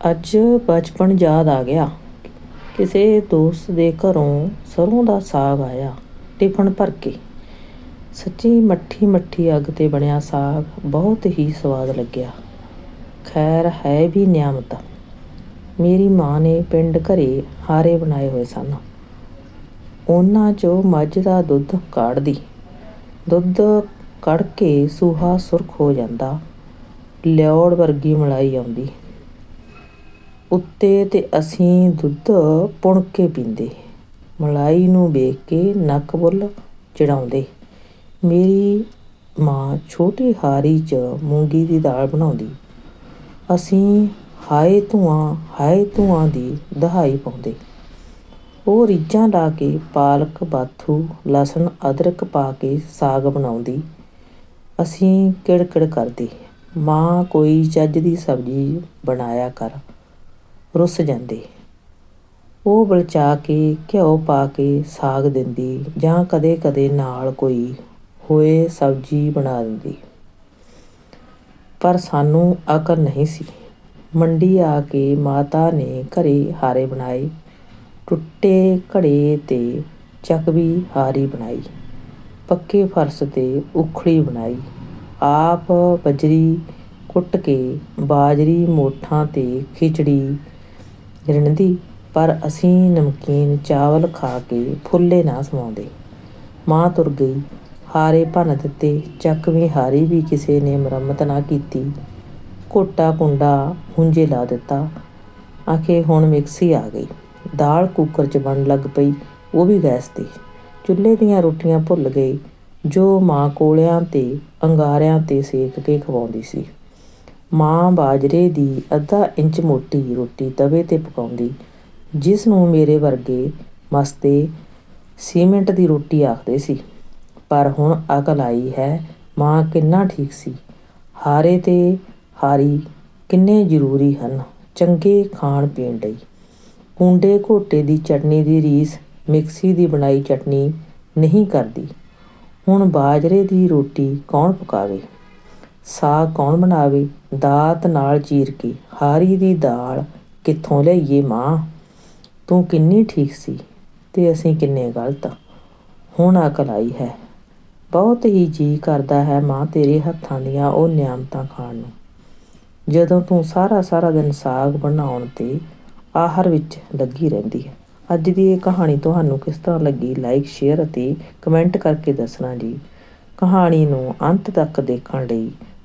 ਅੱਜ ਬਚਪਨ ਯਾਦ ਆ ਗਿਆ। ਕਿਸੇ ਦੋਸਤ ਦੇ ਘਰੋਂ ਸਰ੍ਹੋਂ ਦਾ ਸਾਗ ਆਇਆ, ਟਿਫਨ ਭਰ ਕੇ। ਸੱਚੀ ਮੱਠੀ ਮੱਠੀ ਅੱਗ ਤੇ ਬਣਿਆ ਸਾਗ ਬਹੁਤ ਹੀ ਸਵਾਦ ਲੱਗਿਆ। ਖੈਰ, ਹੈ ਵੀ ਨਿਆਮਤ ਮੇਰੀ ਮਾਂ ਨੇ ਪਿੰਡ ਘਰੇ ਹਾਰੇ ਬਣਾਏ ਹੋਏ ਸਨ। ਉਹਨਾਂ 'ਚੋਂ ਮੱਝ ਦਾ ਦੁੱਧ ਕਾੜਦੀ ਦੁੱਧ ਕੜ ਕੇ ਸੂਹਾ ਸੁਰਖ ਹੋ ਜਾਂਦਾ। ਲਿਓੜ ਵਰਗੀ ਮਲਾਈ ਆਉਂਦੀ। ਉੱਤੇ ਤੇ ਅਸੀਂ ਦੁੱਧ ਪੁਣ ਕੇ ਪੀਂਦੇ। ਮਲਾਈ ਨੂੰ ਵੇਖ ਕੇ ਨੱਕ ਬੁੱਲ ਚੜਾਉਂਦੇ। ਮੇਰੀ ਮਾਂ ਛੋਟੀ ਹਾਰੀ 'ਚ ਮੂੰਗੀ ਦੀ ਦਾਲ ਬਣਾਉਂਦੀ। ਅਸੀਂ ਹਾਏ ਧੂਆਂ ਹਾਏ ਧੂਆਂ ਦੀ ਦਹਾਈ ਪਾਉਂਦੇ। ਉਹ ਰੀਝਾਂ ਲਾ ਕੇ ਪਾਲਕ, ਬਾਥੂ, ਲਸਣ, ਅਦਰਕ ਪਾ ਕੇ ਸਾਗ ਬਣਾਉਂਦੀ। ਅਸੀਂ ਕਿੜਕਿੜ ਕਰਦੇ। ਮਾਂ ਕੋਈ ਚੱਜ ਦੀ ਸਬਜ਼ੀ ਬਣਾਇਆ ਕਰ। ਰੁੱਸ ਜਾਂਦੇ। ਉਹ ਬਲਚਾ ਕੇ ਘਿਓ ਪਾ ਕੇ ਸਾਗ ਦਿੰਦੀ ਜਾਂ ਕਦੇ-ਕਦੇ ਨਾਲ ਕੋਈ ਹੋਏ ਸਬਜ਼ੀ ਬਣਾ ਦਿੰਦੀ। ਪਰ ਸਾਨੂੰ ਅਕਲ ਨਹੀਂ ਸੀ। ਮੰਡੀ ਆ ਕੇ ਮਾਤਾ ਨੇ ਘਰੇ ਹਾਰੇ ਬਣਾਏ। ਟੁੱਟੇ ਘੜੇ ਤੇ ਚੱਕਵੀ ਹਾਰੀ ਬਣਾਈ। ਪੱਕੇ ਫਰਸ਼ ਤੇ ਉਖੜੀ ਬਣਾਈ। ਆਪ ਬਜਰੀ ਕੁੱਟ ਕੇ ਬਾਜਰੀ ਮੋਠਾਂ ਤੇ ਖਿਚੜੀ ਰਿਣਦੀ ਪਰ ਅਸੀਂ ਨਮਕੀਨ ਚਾਵਲ ਖਾ ਕੇ ਫੁੱਲੇ ਨਾ ਸਮਾਉਂਦੇ। ਮਾਂ ਤੁਰ ਗਈ। ਹਾਰੇ ਭੰਨ ਦਿੱਤੇ। ਚੱਕਵੀਂ ਹਾਰੀ ਵੀ ਕਿਸੇ ਨੇ ਮੁਰੰਮਤ ਨਾ ਕੀਤੀ। ਕੋਟਾ ਕੁੰਡਾ ਹੁੰਜੇ ਲਾ ਦਿੱਤਾ। ਆਖੇ, ਹੁਣ ਮਿਕਸੀ ਆ ਗਈ। ਦਾਲ ਕੁੱਕਰ 'ਚ ਬਣ ਲੱਗ ਪਈ। ਉਹ ਵੀ ਗੈਸ ਤੇ। ਚੁੱਲ੍ਹੇ ਦੀਆਂ ਰੋਟੀਆਂ ਭੁੱਲ ਗਏ। ਜੋ ਮਾਂ ਕੋਲਿਆਂ ਤੇ, ਅੰਗਾਰਿਆਂ ਤੇ ਸੇਕ ਕੇ ਖਵਾਉਂਦੀ ਸੀ। ਮਾਂ ਬਾਜਰੇ ਦੀ ਅੱਧਾ ਇੰਚ ਮੋਟੀ ਰੋਟੀ ਤਵੇ ਤੇ ਪਕਾਉਂਦੀ, ਜਿਸ ਨੂੰ ਮੇਰੇ ਵਰਗੇ ਮਸਤੇ ਸੀਮੈਂਟ ਦੀ ਰੋਟੀ ਆਖਦੇ ਸੀ। ਪਰ ਹੁਣ ਅਕਲ ਆਈ ਹੈ, ਮਾਂ ਕਿੰਨਾ ਠੀਕ ਸੀ। ਹਾਰੇ ਤੇ ਹਾਰੀ ਕਿੰਨੇ ਜ਼ਰੂਰੀ ਹਨ, ਚੰਗੇ ਖਾਣ ਪੀਣ ਲਈ। ਕੁੰਡੇ ਘੋਟੇ ਦੀ ਚਟਨੀ ਦੀ ਰੀਸ, ਮਿਕਸੀ ਦੀ ਬਣਾਈ ਚਟਨੀ ਨਹੀਂ ਕਰਦੀ। ਹੁਣ ਬਾਜਰੇ ਦੀ ਰੋਟੀ ਕੌਣ ਪਕਾਵੇ? ਸਾਗ ਕੌਣ ਬਣਾਵੇ? ਦਾਤ ਨਾਲ ਚੀਰ ਕੇ। ਹਾਰੀ ਦੀ ਦਾਲ ਕਿੱਥੋਂ ਲਈਏ ਮਾਂ? ਤੂੰ ਕਿੰਨੀ ਠੀਕ ਸੀ ਤੇ ਅਸੀਂ ਕਿੰਨੇ ਗਲਤ। ਹੁਣ ਅਕਲ ਆਈ ਹੈ। ਬਹੁਤ ਹੀ ਜੀ ਕਰਦਾ ਹੈ ਮਾਂ ਤੇਰੇ ਹੱਥਾਂ ਦੀਆਂ ਉਹ ਨਿਆਮਤਾਂ ਖਾਣ ਨੂੰ। ਜਦੋਂ ਤੂੰ ਸਾਰਾ ਸਾਰਾ ਦਿਨ ਸਾਗ ਬਣਾਉਣ ਤੇ ਆਹਰ ਵਿੱਚ ਲੱਗੀ ਰਹਿੰਦੀ ਹੈ। ਅੱਜ ਦੀ ਇਹ ਕਹਾਣੀ ਤੁਹਾਨੂੰ ਕਿਸ ਤਰ੍ਹਾਂ ਲੱਗੀ? ਲਾਈਕ ਸ਼ੇਅਰ ਅਤੇ ਕਮੈਂਟ ਕਰਕੇ ਦੱਸਣਾ ਜੀ। ਕਹਾਣੀ ਨੂੰ ਅੰਤ ਤੱਕ ਦੇਖਣ ਲਈ